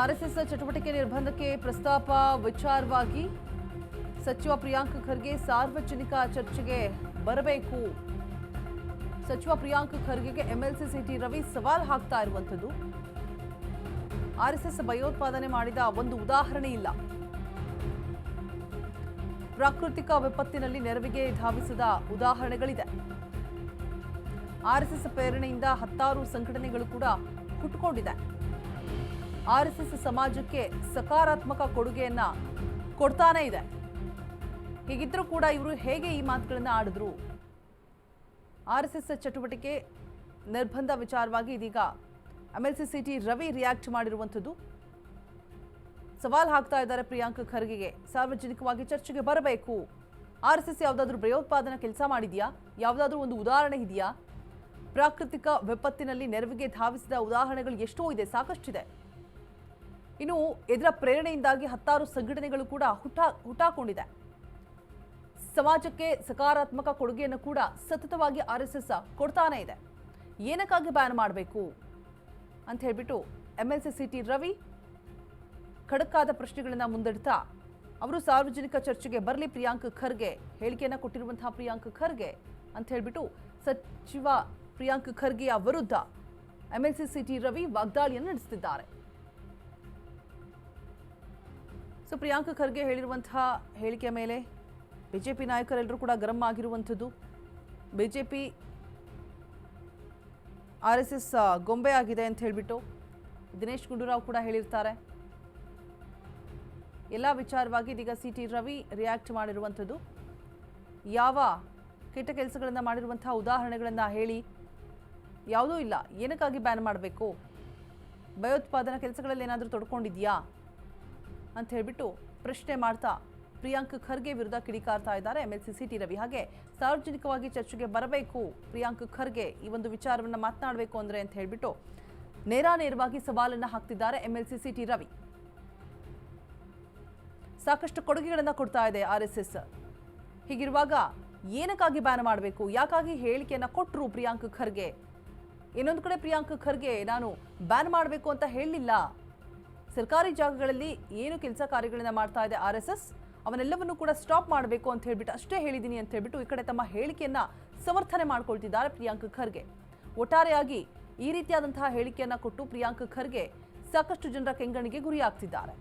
RSS ಚಟುವಟಿಕೆ ನಿರ್ಬಂಧಕ್ಕೆ ಪ್ರಸ್ತಾಪ ವಿಚಾರವಾಗಿ ಸಚಿವ ಪ್ರಿಯಾಂಕ್ ಖರ್ಗೆ ಸಾರ್ವಜನಿಕ ಚರ್ಚೆಗೆ ಬರಬೇಕು. ಸಚಿವ ಪ್ರಿಯಾಂಕ್ ಖರ್ಗೆಗೆ ಎಂಎಲ್ಸಿ ಸಿಟಿ ರವಿ ಸವಾಲ್ ಹಾಕ್ತಾ ಇರುವಂಥದ್ದು. ಆರ್ಎಸ್ಎಸ್ ಭಯೋತ್ಪಾದನೆ ಮಾಡಿದ ಒಂದು ಉದಾಹರಣೆ ಇಲ್ಲ. ಪ್ರಾಕೃತಿಕ ವಿಪತ್ತಿನಲ್ಲಿ ನೆರವಿಗೆ ಧಾವಿಸಿದ ಉದಾಹರಣೆಗಳಿದೆ. ಆರ್ಎಸ್ಎಸ್ ಪ್ರೇರಣೆಯಿಂದ ಹತ್ತಾರು ಸಂಘಟನೆಗಳು ಕೂಡ ಹುಟ್ಟುಕೊಂಡಿದೆ ಆರ್ಎಸ್ಎಸ್ ಸಮಾಜಕ್ಕೆ ಸಕಾರಾತ್ಮಕ ಕೊಡುಗೆಯನ್ನ ಕೊಡ್ತಾನೇ ಇದೆ. ಹೀಗಿದ್ರೂ ಕೂಡ ಇವರು ಹೇಗೆ ಈ ಮಾತುಗಳನ್ನ ಆಡಿದ್ರು? ಆರ್ ಎಸ್ ಚಟುವಟಿಕೆ ನಿರ್ಬಂಧ ವಿಚಾರವಾಗಿ ಇದೀಗ ಎಂಎಲ್ಸಿ ಸಿಟಿ ರವಿ ರಿಯಾಕ್ಟ್ ಮಾಡಿರುವಂಥದ್ದು. ಸವಾಲ್ ಹಾಕ್ತಾ ಇದ್ದಾರೆ ಪ್ರಿಯಾಂಕ್ ಖರ್ಗೆಗೆ. ಸಾರ್ವಜನಿಕವಾಗಿ ಚರ್ಚೆಗೆ ಬರಬೇಕು. ಆರ್ ಎಸ್ ಎಸ್ ಯಾವುದಾದ್ರೂ ಭಯೋತ್ಪಾದನಾ ಕೆಲಸ ಮಾಡಿದೆಯಾ? ಯಾವುದಾದ್ರೂ ಒಂದು ಉದಾಹರಣೆ ಇದೆಯಾ? ಪ್ರಾಕೃತಿಕ ವಿಪತ್ತಿನಲ್ಲಿ ನೆರವಿಗೆ ಧಾವಿಸಿದ ಉದಾಹರಣೆಗಳು ಎಷ್ಟೋ ಇದೆ, ಸಾಕಷ್ಟಿದೆ. ಇನ್ನು ಇದರ ಪ್ರೇರಣೆಯಿಂದಾಗಿ ಹತ್ತಾರು ಸಂಘಟನೆಗಳು ಕೂಡ ಹುಟ್ಟ ಹುಟ್ಟಾಕೊಂಡಿದೆ ಸಮಾಜಕ್ಕೆ ಸಕಾರಾತ್ಮಕ ಕೊಡುಗೆಯನ್ನು ಕೂಡ ಸತತವಾಗಿ ಆರ್ ಎಸ್ ಎಸ್ ಕೊಡ್ತಾನೆ ಇದೆ. ಏನಕ್ಕಾಗಿ ಬ್ಯಾನ್ ಮಾಡಬೇಕು? ಅಂತ ಹೇಳ್ಬಿಟ್ಟು M L C CT Ravi ಖಡಕ್ಕಾದ ಪ್ರಶ್ನೆಗಳನ್ನು ಮುಂದಿಡ್ತಾ ಅವರು ಸಾರ್ವಜನಿಕ ಚರ್ಚೆಗೆ ಬರಲಿ ಪ್ರಿಯಾಂಕ್ ಖರ್ಗೆ, ಹೇಳಿಕೆಯನ್ನ ಕೊಟ್ಟಿರುವಂತಹ ಪ್ರಿಯಾಂಕ್ ಖರ್ಗೆ ಅಂತ ಹೇಳ್ಬಿಟ್ಟು ಸಚಿವ ಪ್ರಿಯಾಂಕ್ ಖರ್ಗೆಯ ವಿರುದ್ಧ ಎಂಎಲ್ಸಿ ಸಿಟಿ ರವಿ ವಾಗ್ದಾಳಿಯನ್ನು ನಡೆಸುತ್ತಿದ್ದಾರೆ ಸೊ ಪ್ರಿಯಾಂಕ್ ಖರ್ಗೆ ಹೇಳಿರುವಂತಹ ಹೇಳಿಕೆಯ ಮೇಲೆ ಬಿಜೆಪಿ ನಾಯಕರೆಲ್ಲರೂ ಕೂಡ ಗರಂ ಆಗಿರುವಂಥದ್ದು. ಬಿಜೆಪಿ ಆರ್ ಎಸ್ ಎಸ್ ಗೊಂಬೆ ಆಗಿದೆ ಅಂತ ಹೇಳಿಬಿಟ್ಟು ದಿನೇಶ್ ಗುಂಡೂರಾವ್ ಕೂಡ ಹೇಳಿರ್ತಾರೆ. ಎಲ್ಲ ವಿಚಾರವಾಗಿ ಇದೀಗ ಸಿ ಟಿ ರವಿ ರಿಯಾಕ್ಟ್ ಮಾಡಿರುವಂಥದ್ದು. ಯಾವ ಕೆಟ್ಟ ಕೆಲಸಗಳನ್ನು ಮಾಡಿರುವಂತಹ ಉದಾಹರಣೆಗಳನ್ನು ಹೇಳಿ ಯಾವುದೂ ಇಲ್ಲ. ಏನಕ್ಕಾಗಿ ಬ್ಯಾನ್ ಮಾಡಬೇಕು? ಭಯೋತ್ಪಾದನಾ ಕೆಲಸಗಳಲ್ಲಿ ಏನಾದರೂ ತೊಡ್ಕೊಂಡಿದ್ಯಾ? ಅಂತ ಹೇಳ್ಬಿಟ್ಟು ಪ್ರಶ್ನೆ ಮಾಡ್ತಾ ಪ್ರಿಯಾಂಕ್ ಖರ್ಗೆ ವಿರುದ್ಧ ಕಿಡಿಕಾರ್ತಾ ಇದ್ದಾರೆ. M L C T Ravi. ಹಾಗೆ ಸಾರ್ವಜನಿಕವಾಗಿ ಚರ್ಚೆಗೆ ಬರಬೇಕು ಪ್ರಿಯಾಂಕ್ ಖರ್ಗೆ ಈ ಒಂದು ವಿಚಾರವನ್ನು ಮಾತನಾಡಬೇಕು ಅಂದರೆ ಅಂತ ಹೇಳ್ಬಿಟ್ಟು ನೇರಾನೇರವಾಗಿ ಸವಾಲನ್ನು ಹಾಕ್ತಿದ್ದಾರೆ M L C T Ravi. ಸಾಕಷ್ಟು ಕೊಡುಗೆಗಳನ್ನು ಕೊಡ್ತಾ ಇದೆ ಆರ್ ಎಸ್ ಹೀಗಿರುವಾಗ ಏನಕ್ಕಾಗಿ ಬ್ಯಾನ್ ಮಾಡಬೇಕು? ಯಾಕಾಗಿ ಹೇಳಿಕೆಯನ್ನು ಕೊಟ್ಟರು ಪ್ರಿಯಾಂಕ್ ಖರ್ಗೆ? ಇನ್ನೊಂದು ಕಡೆ ಪ್ರಿಯಾಂಕ್ ಖರ್ಗೆ, ನಾನು ಬ್ಯಾನ್ ಮಾಡಬೇಕು ಅಂತ ಹೇಳಲಿಲ್ಲ. ಸರ್ಕಾರಿ ಜಾಗಗಳಲ್ಲಿ ಏನು ಕೆಲಸ ಕಾರ್ಯಗಳನ್ನ ಮಾಡ್ತಾ ಇದೆ ಆರ್ ಎಸ್ ಎಸ್ ಅವನ್ನೆಲ್ಲವನ್ನು ಕೂಡ ಸ್ಟಾಪ್ ಮಾಡಬೇಕು ಅಂತ ಹೇಳ್ಬಿಟ್ಟು ಅಷ್ಟೇ ಹೇಳಿದ್ದೀನಿ ಅಂತ ಹೇಳ್ಬಿಟ್ಟು ಈ ಕಡೆ ತಮ್ಮ ಹೇಳಿಕೆಯನ್ನ ಸಮರ್ಥನೆ ಮಾಡ್ಕೊಳ್ತಿದ್ದಾರೆ ಪ್ರಿಯಾಂಕ್ ಖರ್ಗೆ. ಒಟ್ಟಾರೆಯಾಗಿ ಈ ರೀತಿಯಾದಂತಹ ಹೇಳಿಕೆಯನ್ನ ಕೊಟ್ಟು ಪ್ರಿಯಾಂಕ್ ಖರ್ಗೆ ಸಾಕಷ್ಟು ಜನರ ಕೆಂಗಣಿಗೆ ಗುರಿಯಾಗ್ತಿದ್ದಾರೆ.